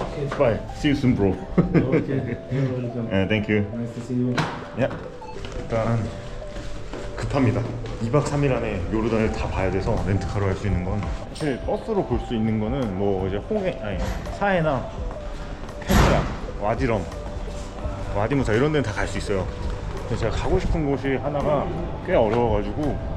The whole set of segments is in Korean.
Okay. Bye. See you soon, bro. okay. You're welcome. 네, thank you. Nice to see you. 야, 일단 급합니다. 2박 3일 안에 요르단을 다 봐야 돼서 렌트카로 할 수 있는 건 사실 버스로 볼 수 있는 거는 뭐 이제 홍해 아니 사해나 페트라, 와디럼, 와디무사 이런 데는 다 갈 수 있어요. 근데 제가 가고 싶은 곳이 하나가 꽤 어려워가지고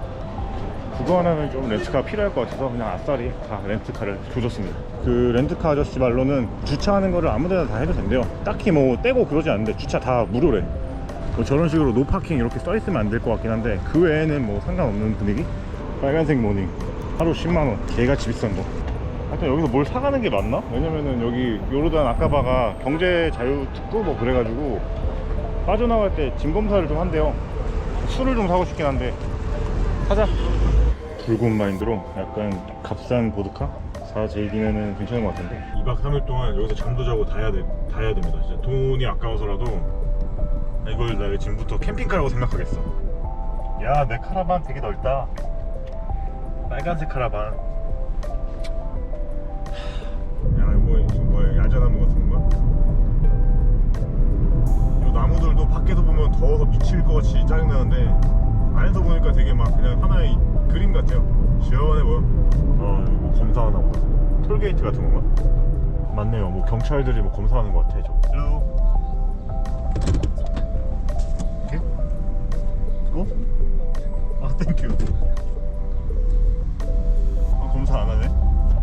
그거 하나는 좀 렌트카가 필요할 것 같아서 그냥 아싸리 다 렌트카를 조졌습니다. 그 렌트카 아저씨 말로는 주차하는 거를 아무 데나 다 해도 된대요. 딱히 뭐 떼고 그러지 않는데 주차 다 무료래. 뭐 저런 식으로 노파킹 이렇게 써 있으면 안 될 것 같긴 한데 그 외에는 뭐 상관없는 분위기? 빨간색 모닝 하루 10만원 개같이 비싼 거 하여튼 여기서 뭘 사가는 게 맞나? 왜냐면은 여기 요르단 아까바가 경제 자유 특구 뭐 그래가지고 빠져나갈 때 짐 검사를 좀 한대요 술을 좀 사고 싶긴 한데 사자 붉은 마인드로 약간 값싼 보드카? 4JD면은 괜찮은 것 같은데. 2박 3일 동안 여기서 잠도 자고 다 해야, 돼, 다 해야 됩니다. 진짜 돈이 아까워서라도 이걸 나 지금부터 캠핑카라고 생각하겠어. 야 내 카라반 되게 넓다. 빨간색 카라반. 야 이거 지금 뭐야 야자나무 같은 건가? 이 나무들도 밖에서 보면 더워서 미칠 것 같이 짜증나는데 안에서 보니까 되게 막 그냥 하나의 그림 같아요 시원해 보여 어 이거 뭐 검사하나 보다 톨게이트 같은 건가? 맞네요 뭐 경찰들이 뭐 검사하는 것 같아 저거 Hello. 오케이? 고? 아 땡큐 아, 검사 안 하네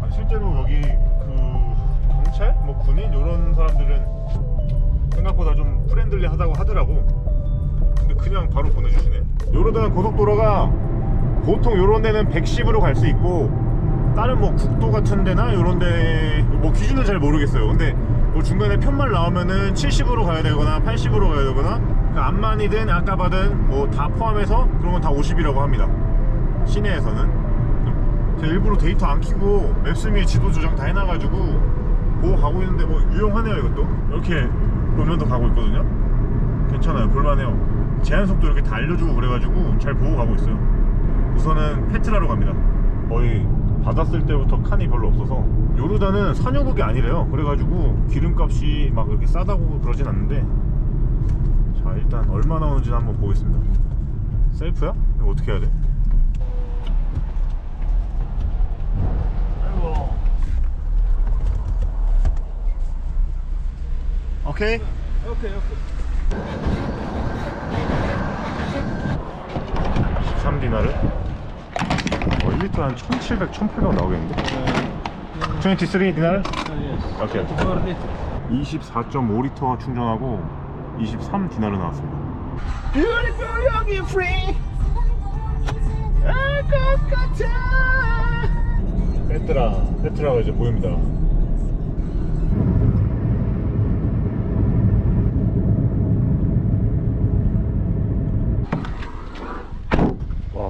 아, 실제로 여기 그 경찰? 뭐 군인? 이런 사람들은 생각보다 좀 프렌들리 하다고 하더라고 근데 그냥 바로 보내주시네 요르단 고속도로가 보통 요런 데는 110으로 갈 수 있고 다른 뭐 국도 같은 데나 요런 데 뭐 기준은 잘 모르겠어요. 근데 뭐 중간에 편말 나오면은 70으로 가야 되거나 80으로 가야 되거나 그 암만이든 아까바든 뭐다 포함해서 그러면 다 50이라고 합니다. 시내에서는. 제가 일부러 데이터 안 키고 맵스미 지도 조정 다 해놔가지고 보고 가고 있는데 뭐 유용하네요 이것도. 이렇게 보면서 가고 있거든요. 괜찮아요. 볼만해요. 제한 속도 이렇게 다 알려주고 그래가지고 잘 보고 가고 있어요 우선은 페트라로 갑니다 거의 받았을 때부터 칸이 별로 없어서 요르단은 산유국이 아니래요 그래가지고 기름값이 막 그렇게 싸다고 그러진 않는데 자 일단 얼마 나오는지 한번 보겠습니다 셀프야? 이거 어떻게 해야 돼? 아이고 오케이 Okay, okay. 13디나를 어, 1리터 한 1700, 1800 나오겠는데? Uh, 23 디나를? uh, yes. 오케이 24 liters. 24.5리터 충전하고 23 디나르 나왔습니다 Beautiful young and free. 알것 같아. 페트라 페트라가 이제 보입니다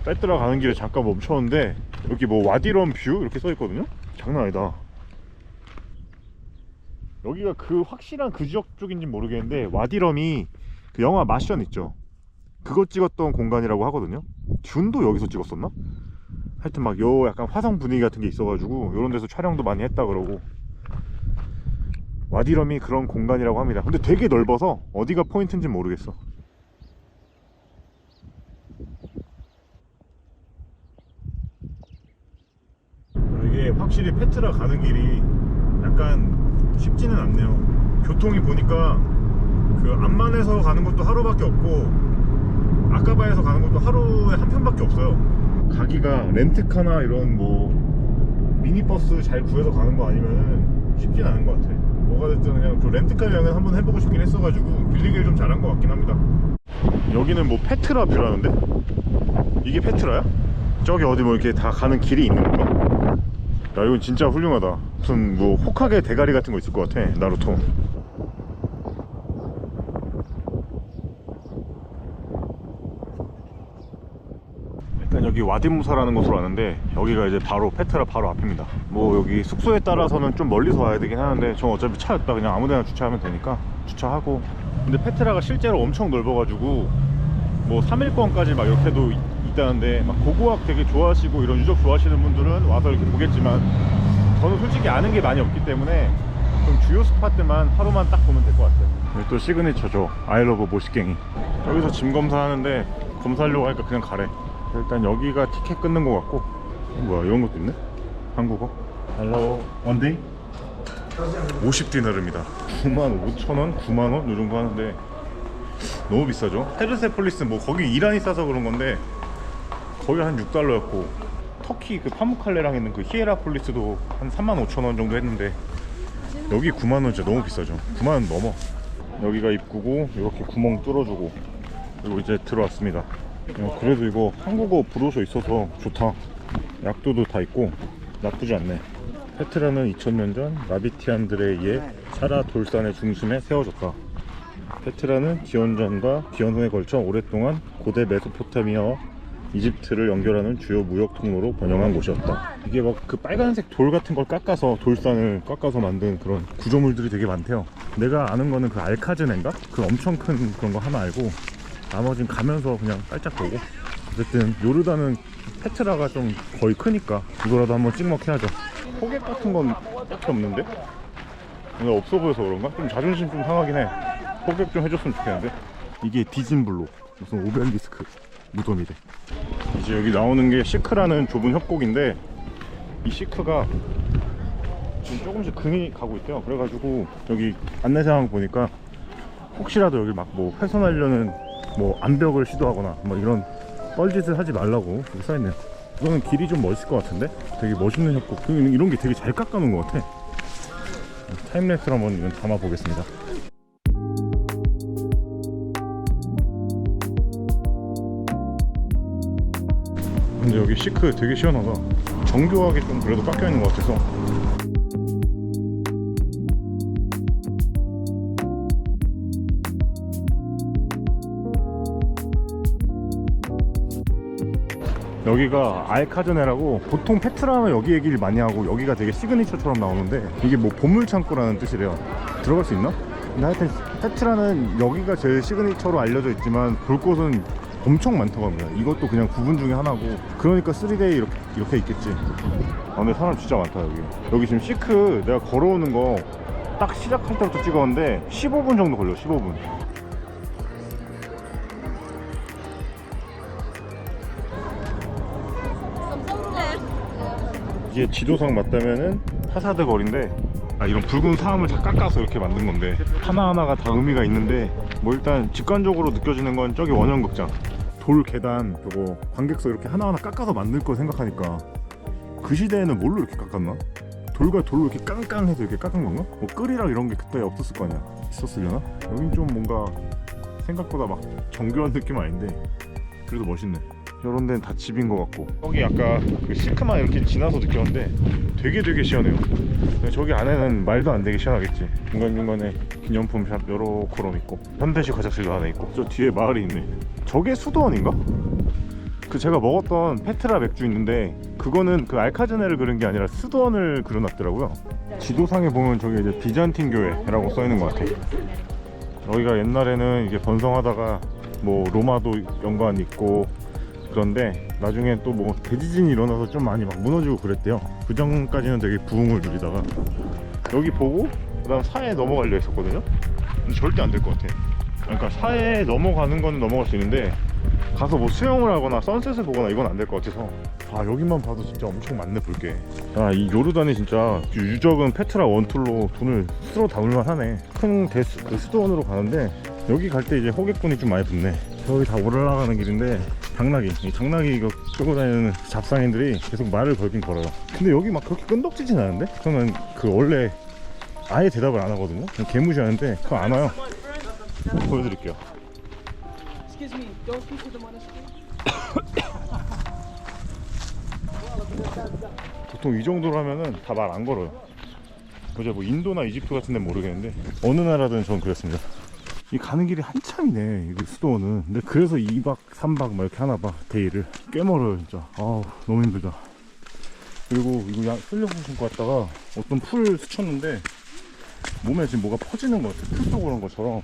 와 페트라 가는 길에 잠깐 멈췄는데 여기 뭐 와디럼 뷰 이렇게 써 있거든요? 장난 아니다. 여기가 그 확실한 그 지역 쪽인지 모르겠는데 와디럼이 그 영화 마션 있죠? 그거 찍었던 공간이라고 하거든요? 듄도 여기서 찍었었나? 하여튼 막 요 약간 화성 분위기 같은 게 있어가지고 요런 데서 촬영도 많이 했다 그러고. 와디럼이 그런 공간이라고 합니다. 근데 되게 넓어서 어디가 포인트인지 모르겠어 이게 확실히 페트라 가는 길이 약간 쉽지는 않네요 교통이 보니까 그 암만에서 가는 것도 하루밖에 없고 아까바에서 가는 것도 하루에 한 편밖에 없어요 가기가 렌트카나 이런 뭐 미니버스 잘 구해서 가는 거 아니면 쉽진 않은 것 같아 뭐가 됐든 그냥 그 렌트카 여행은 한번 해보고 싶긴 했어가지고 빌리기를 좀 잘한 것 같긴 합니다 여기는 뭐 페트라 뷰라는데? 이게 페트라야? 저기 어디 뭐 이렇게 다 가는 길이 있는 건가? 야 이건 진짜 훌륭하다. 무슨 뭐 호카게 대가리 같은 거 있을 것 같아 나루토. 일단 여기 와디무사라는 곳으로 왔는데 여기가 이제 바로 페트라 바로 앞입니다. 뭐 여기 숙소에 따라서는 좀 멀리서 와야 되긴 하는데 전 어차피 차였다. 그냥 아무데나 주차하면 되니까 주차하고. 근데 페트라가 실제로 엄청 넓어가지고 뭐 3일권까지 막 이렇게도 이- 있다는데 막 고고학 되게 좋아하시고 이런 유적 좋아하시는 분들은 와서 이렇게 보겠지만 저는 솔직히 아는 게 많이 없기 때문에 좀 주요 스팟들만 하루만 딱 보면 될 것 같아요. 여기 또 시그니처죠. 아이러브 모시갱이. 여기서 짐 검사하는데 검사하려고 하니까 그냥 가래. 일단 여기가 티켓 끊는 것 같고. 어, 뭐야 이런 것도 있네? 한국어? 헬로 원데이 50디나르입니다. 9만 5천원? 9만원? 이 정도 하는데 너무 비싸죠? 페르세폴리스 뭐 거기 이란이 싸서 그런 건데 거기 한 6달러였고 터키 그 파무칼레랑 있는 그 히에라폴리스도 한 3만 5천 원 정도 했는데 여기 9만 원 진짜 너무 비싸죠. 9만 원 넘어. 여기가 입구고 이렇게 구멍 뚫어주고 그리고 이제 들어왔습니다. 야, 그래도 이거 한국어 브로셔 있어서 좋다. 약도도 다 있고 나쁘지 않네. 페트라는 2000년 전 나비티안들에 의해 사라 돌산의 중심에 세워졌다. 페트라는 기원전과 기원 후에 걸쳐 오랫동안 고대 메소포타미아와 이집트를 연결하는 주요 무역 통로로 번영한 곳이었다. 이게 막 그 빨간색 돌 같은 걸 깎아서 돌산을 깎아서 만든 그런 구조물들이 되게 많대요. 내가 아는 거는 그 알카즈넨가? 그 엄청 큰 그런 거 하나 알고 나머지는 가면서 그냥 깔짝 보고 어쨌든 요르단은 페트라가 좀 거의 크니까 이거라도 한번 찍먹해야죠. 호객 같은 건 딱히 없는데? 근데 없어 보여서 그런가? 좀 자존심 좀 상하긴 해. 호객 좀 해줬으면 좋겠는데? 이게 디진블로 무슨 오벨리스크 무덤이래. 이제 여기 나오는 게 시크라는 좁은 협곡인데 이 시크가 지금 조금씩 금이 가고 있대요. 그래가지고 여기 안내사항 보니까 혹시라도 여기 막 뭐 훼손하려는 뭐 암벽을 시도하거나 뭐 이런 뻘짓을 하지 말라고 여기 써있네요. 이거는 길이 좀 멋있을 것 같은데? 되게 멋있는 협곡. 그리고 이런 게 되게 잘 깎아놓은 것 같아. 타임랩스로 한번 담아보겠습니다. 근데 여기 시크 되게 시원하다. 정교하게 좀 그래도 깎여 있는 것 같아서. 여기가 알카즈네라고 보통 페트라는 여기 얘기를 많이 하고 여기가 되게 시그니처처럼 나오는데 이게 뭐 보물 창고라는 뜻이래요. 들어갈 수 있나? 근데 하여튼 페트라는 여기가 제일 시그니처로 알려져 있지만 볼 곳은 엄청 많다고 합니다. 이것도 그냥 구분 중에 하나고 그러니까 3데이 이렇게, 이렇게 있겠지. 아 근데 사람 진짜 많다 여기. 여기 지금 시크 내가 걸어오는 거 딱 시작할 때부터 찍었는데 15분 정도 걸려 15분. 이게 지도상 맞다면은 파사드 거리인데 아 이런 붉은 사암을 다 깎아서 이렇게 만든 건데 하나하나가 다 의미가 있는데 뭐 일단 직관적으로 느껴지는 건 저기 원형극장 돌 계단 저거 관객석 이렇게 하나하나 깎아서 만들 거 생각하니까 그 시대에는 뭘로 이렇게 깎았나? 돌과 돌로 이렇게 깡깡해서 이렇게 깎은 건가? 뭐 끌이랑 이런 게 그때 없었을 거 아니야 있었으려나? 여긴 좀 뭔가 생각보다 막 정교한 느낌 아닌데 그래도 멋있네 이런 데는 다 집인 것 같고. 여기 아까 그 시크만 이렇게 지나서 느꼈는데 되게 되게 시원해요. 저기 안에는 말도 안 되게 시원하겠지. 중간중간에 기념품 샵 코럼 있고 현대식 화장실도 하나 있고 저 뒤에 마을이 있네. 저게 수도원인가? 그 제가 먹었던 페트라 맥주 있는데 그거는 그 알카즈네를 그린 게 아니라 수도원을 그려놨더라고요. 지도상에 보면 저기 이제 비잔틴 교회라고 써있는 것 같아. 여기가 옛날에는 이게 번성하다가 뭐 로마도 연관 있고 그런데 나중에 또 뭐 대지진이 일어나서 좀 많이 막 무너지고 그랬대요. 그 전까지는 되게 부흥을 누리다가 여기 보고 그 다음 사해에 넘어가려 했었거든요. 근데 절대 안 될 것 같아. 그러니까 사해에 넘어가는 건 넘어갈 수 있는데 가서 뭐 수영을 하거나 선셋을 보거나 이건 안 될 것 같아서. 아 여기만 봐도 진짜 엄청 많네 볼게. 아이 요르단이 진짜 유적은 페트라 원툴로 돈을 스스로 담을만 하네. 큰 대수, 그 수도원으로 가는데 여기 갈 때 이제 호객꾼이 좀 많이 붙네 저기 다 올라가는 길인데 당나귀 이 당나귀 이거 끌고 다니는 잡상인들이 계속 말을 걸긴 걸어요 근데 여기 막 그렇게 끈덕지진 않은데 저는 그 원래 아예 대답을 안 하거든요 그냥 개무시하는데 그거 안 와요 보여드릴게요. 보통 이 정도로 하면은 다 말 안 걸어요. 그저 뭐 인도나 이집트 같은 데는 모르겠는데 어느 나라든 전 그랬습니다. 이 가는 길이 한참이네 여기 수도원은. 근데 그래서 2박 3박 막 이렇게 하나 봐 데이를 꽤 멀어요 진짜. 아우 너무 힘들다. 그리고 이거 야 슬려서 신고 왔다가 어떤 풀 스쳤는데 몸에 지금 뭐가 퍼지는 것 같아. 풀 쏘고 그런 것처럼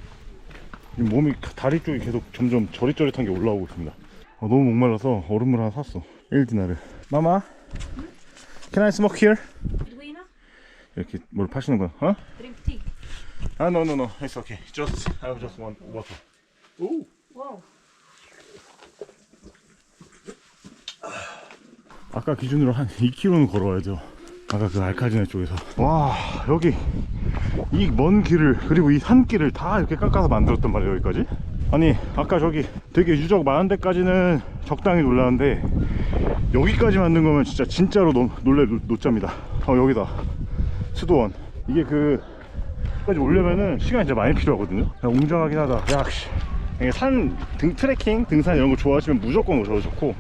이 몸이 다리 쪽이 계속 점점 저릿저릿한 게 올라오고 있습니다. 어, 너무 목말라서 얼음물 하나 샀어 1디나를 마마 Can I smoke here? 이렇게 뭘 파시는 거야? 어? drink tea. 아, no, no, no. It's okay. Just, I just want water. 오. Wow. 아까 기준으로 한 2km는 걸어야죠. 아까 그 알카지네 쪽에서. 와, 여기 이 먼 길을 그리고 이 산길을 다 이렇게 깎아서 만들었단 말이에요, 여기까지. 아니, 아까 저기 되게 유적 많은 데까지는 적당히 놀랐는데 여기까지 만든 거면 진짜 진짜로 노, 놀래 노- 노짜입니다. 어, 여기다. 수도원. 이게 그 까지 오려면은 시간이 진짜 많이 필요하거든요. 야, 웅장하긴 하다. 야, 씨. 이게 산, 등 트레킹, 등산 이런 거 좋아하시면 무조건 오셔도 좋고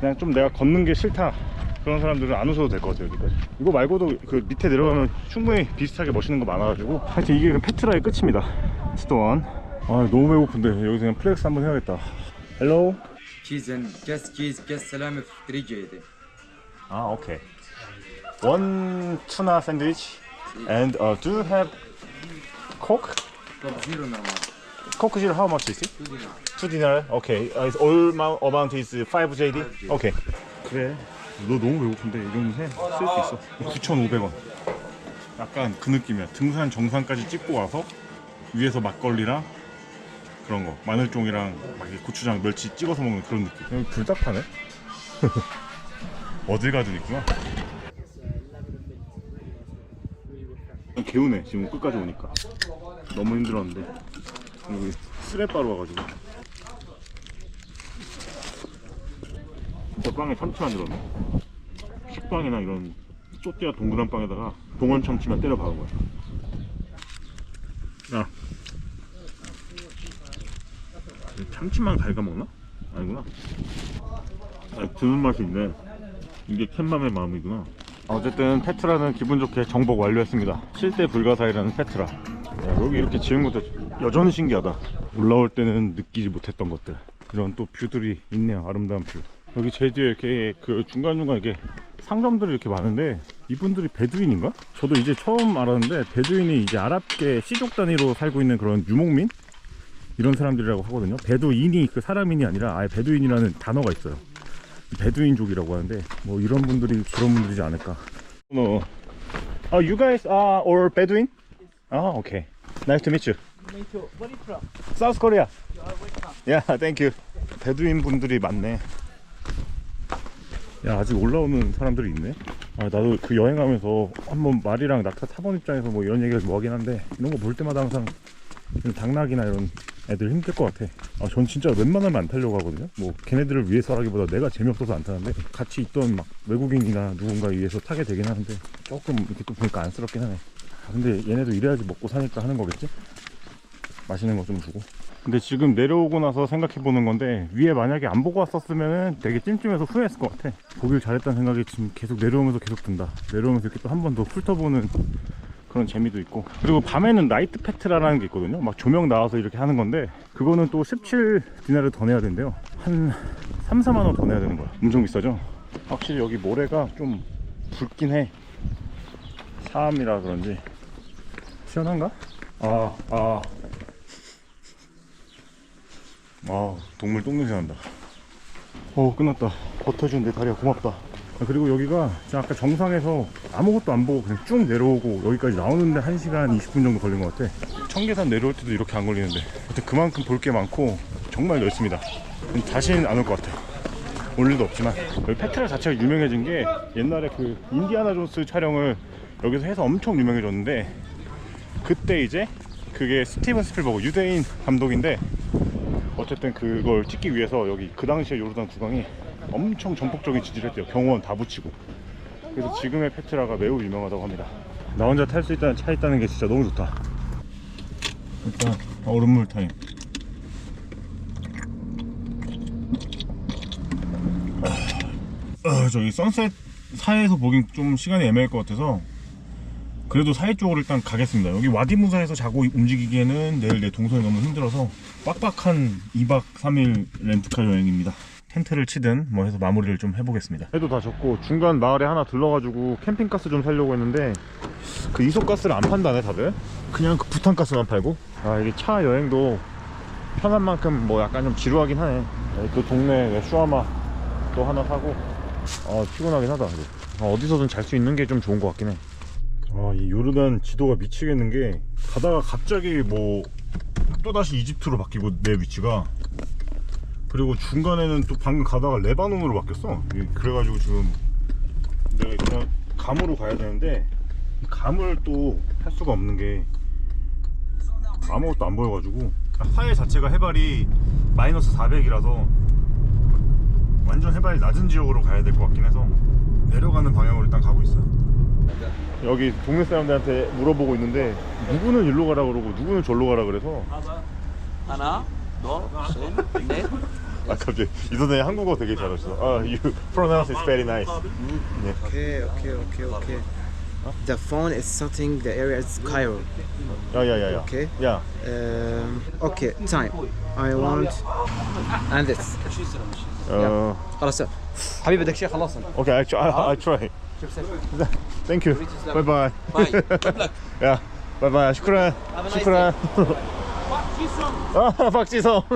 그냥 좀 내가 걷는 게 싫다 그런 사람들은 안 오셔도 될 것 같아요 여기까지 이거 말고도 그 밑에 내려가면 충분히 비슷하게 멋있는 거 많아가지고 하여튼 이게 그 페트라의 끝입니다 스토원 아 너무 배고픈데 여기서 그냥 플렉스 한번 해야겠다 헬로 تشيز اند كاس تشيز كاس سلامه في رجيتي 아 오케이 원 투나 샌드위치 And uh, do you have Coke? Zero now. Coke zero, how much is it? Two dinar. Two dinar? Okay. Uh, it's all amount, amount is 5 JD? Okay. 그래. 너 너무 배고픈데 이런 해. 쓸 수 있어. 9,500원. 약간 그 느낌이야. 등산 정상까지 찍고 와서 위에서 막걸리랑 그런 거 마늘종이랑 막 고추장 멸치 찍어서 먹는 그런 느낌 여기 불닭 파네? 어딜 가든 있구나 개운해. 지금 끝까지 오니까. 너무 힘들었는데. 여기 스레바로 와가지고. 진짜 빵에 참치 만들었네. 식빵이나 이런 쪼띠아 동그란 빵에다가 동원 참치만 때려 박은 거야. 야. 참치만 갉아먹나? 아니구나. 아, 드는 맛이 있네. 이게 캔맘의 마음이구나 어쨌든 페트라는 기분 좋게 정복 완료했습니다. 실대 불가사의라는 페트라. 야, 여기 이렇게 지은 것도 여전히 신기하다. 올라올 때는 느끼지 못했던 것들. 이런 또 뷰들이 있네요 아름다운 뷰. 여기 제 뒤에 이렇게 그 중간중간 이렇게 상점들이 이렇게 많은데 이분들이 베두인인가? 저도 이제 처음 알았는데 베두인이 이제 아랍계 시족 단위로 살고 있는 그런 유목민? 이런 사람들이라고 하거든요. 베두인이 그 사람인이 아니라 아예 베두인이라는 단어가 있어요 베두인족이라고 하는데 뭐 이런 분들이 그런 분들이지 않을까 어, 어 you guys are all Bedouin? 아, 오케이. Nice to meet you. Me too. Where you from? South Korea. You are welcome. Yeah, thank you. 베두인 분들이 많네. 야, 아직 올라오는 사람들이 있네. 아, 나도 그 여행하면서 한번 말이랑 낙타 타본 입장에서 뭐 이런 얘기를 뭐 하긴 한데 이런 거 볼 때마다 항상 당나귀나 이런 애들 힘들 것 같아. 아, 전 진짜 웬만하면 안 타려고 하거든요. 뭐 걔네들을 위해서라기보다 내가 재미없어서 안 타는데 같이 있던 막 외국인이나 누군가 위해서 타게 되긴 하는데 조금 이렇게 또 보니까 안쓰럽긴 하네. 아, 근데 얘네도 이래야지 먹고 사니까 하는 거겠지? 맛있는 거 좀 주고. 근데 지금 내려오고 나서 생각해 보는 건데 위에 만약에 안 보고 왔었으면은 되게 찜찜해서 후회했을 것 같아. 보길 잘했다는 생각이 지금 계속 내려오면서 계속 든다. 내려오면서 이렇게 또 한 번 더 훑어보는 그런 재미도 있고. 그리고 밤에는 나이트 페트라라는 게 있거든요. 막 조명 나와서 이렇게 하는 건데 그거는 또 17 디나를 더 내야 된대요. 한 3, 4만 원 더 내야 되는 거야. 엄청 비싸죠? 확실히 여기 모래가 좀 붉긴 해. 사암이라 그런지 시원한가? 아, 아. 아, 동물 똥냄새 난다. 어, 끝났다. 버텨준 내 다리가 고맙다. 아, 그리고 여기가 아까 정상에서 아무것도 안 보고 그냥 쭉 내려오고 여기까지 나오는데 1시간 20분 정도 걸린 것 같아. 청계산 내려올 때도 이렇게 안 걸리는데. 그만큼 볼 게 많고 정말 넓습니다. 다시는 안 올 것 같아. 올 일도 없지만 여기 페트라 자체가 유명해진 게 옛날에 그 인디아나 존스 촬영을 여기서 해서 엄청 유명해졌는데 그때 이제 그게 스티븐 스필버그 유대인 감독인데 어쨌든 그걸 찍기 위해서 여기 그 당시에 요르단 국왕이 엄청 전폭적인 지지를 했대요. 경호원 다 붙이고. 그래서 지금의 페트라가 매우 유명하다고 합니다. 나 혼자 탈 수 있다는 차 있다는 게 진짜 너무 좋다. 일단 얼음물 타임. 아, 저기 선셋 사이에서 보긴 좀 시간이 애매할 것 같아서 그래도 사이 쪽으로 일단 가겠습니다. 여기 와디무사에서 자고 움직이기에는 내일 내 동선이 너무 힘들어서 빡빡한 2박 3일 렌트카 여행입니다. 텐트를 치든 뭐 해서 마무리를 좀 해보겠습니다. 해도 다 졌고 중간 마을에 하나 들러가지고 캠핑가스 좀 살려고 했는데 그 이소가스를 안 판다네 다들. 그냥 그 부탄가스만 팔고. 아 이게 차 여행도 편한 만큼 뭐 약간 좀 지루하긴 하네. 네, 또 동네 슈아마 또 하나 사고 아 피곤하긴 하다. 아, 어디서든 잘 수 있는 게 좀 좋은 것 같긴 해. 아, 이 요르단 지도가 미치겠는 게 가다가 갑자기 뭐 또다시 이집트로 바뀌고 내 위치가 그리고 중간에는 또 방금 가다가 레바논으로 바뀌었어. 그래가지고 지금 내가 그냥 감으로 가야 되는데 감을 또 할 수가 없는 게 아무것도 안 보여가지고. 아, 타일 자체가 해발이 마이너스 400이라서 완전 해발이 낮은 지역으로 가야 될 것 같긴 해서 내려가는 방향으로 일단 가고 있어요. 여기 동네 사람들한테 물어보고 있는데 누구는 일로 가라 그러고 누구는 절로 가라 그래서 하나. حسين اثنين 아 갑자기 이 선생님 한국어 되게 잘하시어. 아, you pronounce it very nice. Okay, okay, okay, okay. The phone is something. The area is Cairo. 야야야야. Okay. 야. Um, okay, time. I want and this. 어. خلاص حبيبي بدك شيء خلصنا Okay, I try. I, I try. شوف سيف Thank you. Bye bye. باي good luck 야, bye bye. 슈크 아, 박지성.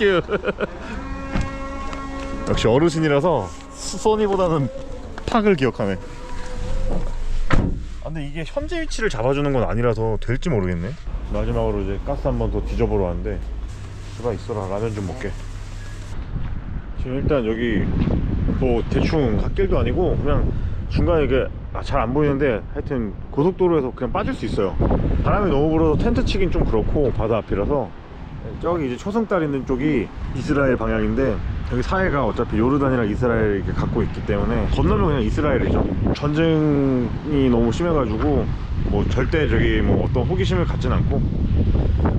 You. 역시 어르신이라서 소니보다는 팍을 기억하네. 아, 근데 이게 현재 위치를 잡아주는 건 아니라서 될지 모르겠네. 마지막으로 이제 가스 한 번 더 뒤져보러 왔는데 제발 있어라 라면 좀 먹게. 지금 일단 여기 뭐 대충 갓길도 아니고 그냥 중간에 이게 잘 안 보이는데 하여튼 고속도로에서 그냥 빠질 수 있어요. 바람이 너무 불어서 텐트 치긴 좀 그렇고 바다 앞이라서 저기 이제 초승달 있는 쪽이 이스라엘 방향인데 여기 사해가 어차피 요르단이랑 이스라엘 이렇게 갖고 있기 때문에 건너면 그냥 이스라엘이죠. 전쟁이 너무 심해가지고 뭐 절대 저기 뭐 어떤 호기심을 갖진 않고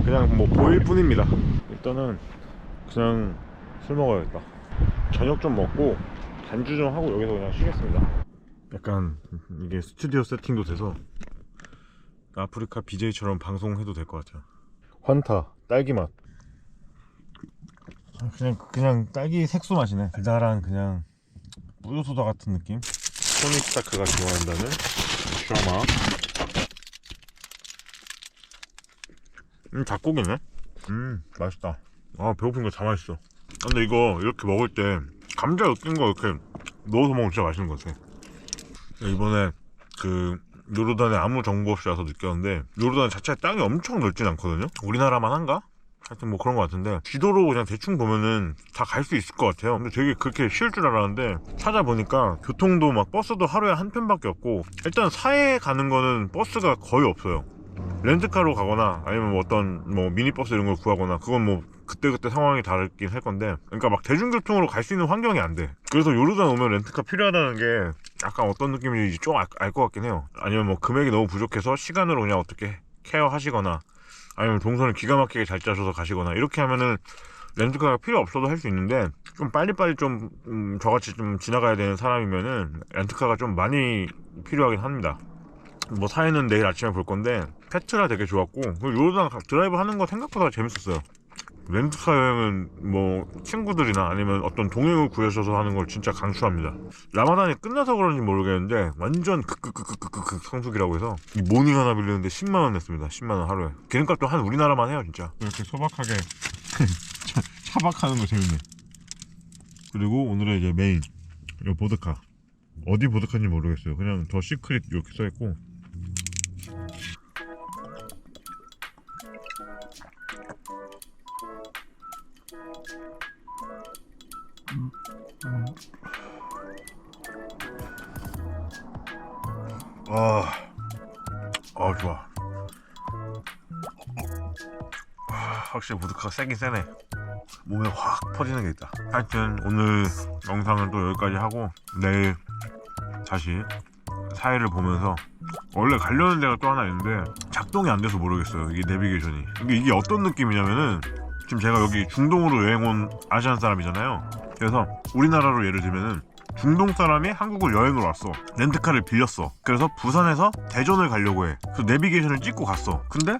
그냥 뭐 보일 뿐입니다. 일단은 그냥 술 먹어야겠다. 저녁 좀 먹고 반주 좀 하고 여기서 그냥 쉬겠습니다. 약간 이게 스튜디오 세팅도 돼서 아프리카 BJ처럼 방송해도 될 것 같아요. 환타 딸기 맛. 아, 그냥 그냥 딸기 색소 맛이네. 달달한 그냥 뿌요소다 같은 느낌. 토니 스타크가 좋아한다는 샤마. 음 닭고기네. 음 맛있다. 아 배고픈 거다 맛있어. 근데 이거 이렇게 먹을 때 감자 으깬 거 이렇게 넣어서 먹으면 진짜 맛있는 것 같아. 이번에 그 요르단에 아무 정보 없이 와서 느꼈는데 요르단 자체 땅이 엄청 넓진 않거든요. 우리나라만 한가? 하여튼 뭐 그런 것 같은데 지도로 그냥 대충 보면은 다 갈 수 있을 것 같아요. 근데 되게 그렇게 쉬울 줄 알았는데 찾아보니까 교통도 막 버스도 하루에 한 편밖에 없고 일단 사해에 가는 거는 버스가 거의 없어요. 렌트카로 가거나 아니면 뭐 어떤 뭐 미니버스 이런 걸 구하거나 그건 뭐 그때그때 상황이 다르긴 할 건데 그러니까 막 대중교통으로 갈 수 있는 환경이 안 돼. 그래서 요르단 오면 렌트카 필요하다는 게 약간 어떤 느낌인지 좀 알 것 같긴 해요. 아니면 뭐 금액이 너무 부족해서 시간으로 그냥 어떻게 케어하시거나 아니면 동선을 기가 막히게 잘 짜셔서 가시거나 이렇게 하면은 렌트카가 필요 없어도 할 수 있는데 좀 빨리빨리 좀 음, 저같이 좀 지나가야 되는 사람이면은 렌트카가 좀 많이 필요하긴 합니다. 뭐 사회는 내일 아침에 볼 건데 페트라 되게 좋았고 요르단 가- 드라이브 하는 거 생각보다 재밌었어요. 렌트카 여행은 뭐 친구들이나 아니면 어떤 동행을 구하셔서 하는 걸 진짜 강추합니다. 라마단이 끝나서 그런지 모르겠는데 완전 극극극극극 성수기라고 해서 이 모닝 하나 빌리는데 10만 원 냈습니다. 10만 원 하루에. 기름값도 한 우리나라만 해요 진짜. 이렇게 소박하게 차박하는 거 재밌네. 그리고 오늘의 이제 메인 이 보드카 어디 보드카인지 모르겠어요. 그냥 더 시크릿 이렇게 써있고 아, 아 좋아. 아, 확실히 보드카가 세긴 세네. 몸에 확 퍼지는 게 있다. 하여튼 오늘 영상은 또 여기까지 하고 내일 다시 사회를 보면서 원래 가려는 데가 또 하나 있는데 작동이 안 돼서 모르겠어요. 이게 내비게이션이. 이게, 이게 어떤 느낌이냐면은 지금 제가 여기 중동으로 여행 온 아시안 사람이잖아요. 그래서 우리나라로 예를 들면은 중동 사람이 한국을 여행을 왔어. 렌트카를 빌렸어. 그래서 부산에서 대전을 가려고 해. 그래서 내비게이션을 찍고 갔어. 근데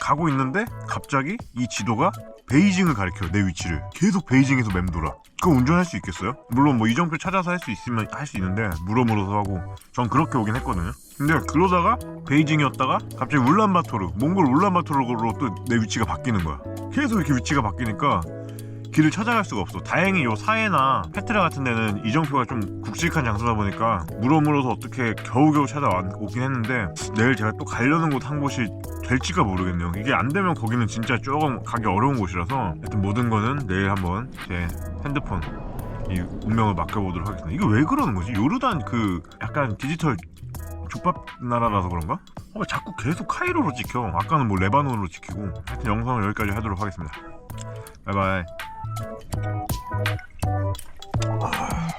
가고 있는데 갑자기 이 지도가 베이징을 가리켜 내 위치를 계속 베이징에서 맴돌아 그거 운전할 수 있겠어요? 물론 뭐 이정표 찾아서 할 수 있으면 할 수 있는데 물어물어서 하고 전 그렇게 오긴 했거든요 근데 그러다가 베이징이었다가 갑자기 울란바토르 몽골 울란바토르로 또 내 위치가 바뀌는 거야 계속 이렇게 위치가 바뀌니까 길을 찾아갈 수가 없어. 다행히 요 사해나 페트라 같은 데는 이정표가 좀 굵직한 장소다 보니까 물어물어서 어떻게 겨우겨우 찾아오긴 했는데 내일 제가 또 가려는 곳 한 곳이 될지가 모르겠네요. 이게 안 되면 거기는 진짜 조금 가기 어려운 곳이라서 하여튼 모든 거는 내일 한번 제 핸드폰 이 운명을 맡겨보도록 하겠습니다. 이게 왜 그러는 거지? 요르단 그 약간 디지털 족밥 나라라서 그런가? 어, 왜 자꾸 계속 카이로로 찍혀? 아까는 뭐 레바논으로 찍히고. 하여튼 영상을 여기까지 하도록 하겠습니다. 바이바이 아...